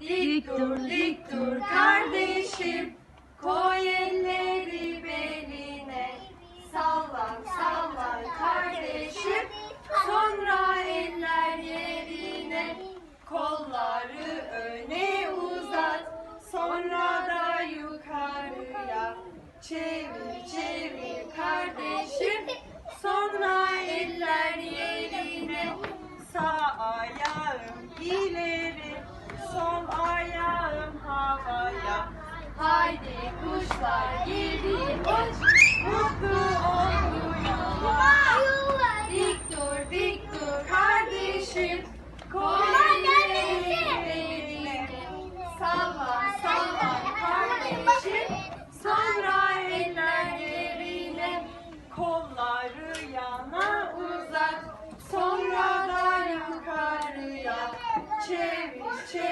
Dik dur dik dur kardeşim. Koy elleri beline. Sallan sallan kardeşim. Sonra eller yerine. Kolları öne uzat. Sonra da yukarıya. Çevir çevir kardeşim. Sonra eller yerine. Sağ ayağım ileri Haydi kuşlar girdi hoş mutlu oldu yola. Dik dur dik dur kardeşim. Kolay gelmesin. Salla salla kardeşim. Sonra eller yerine kolları yana uzat. Sonra da yukarıya çevir çevir.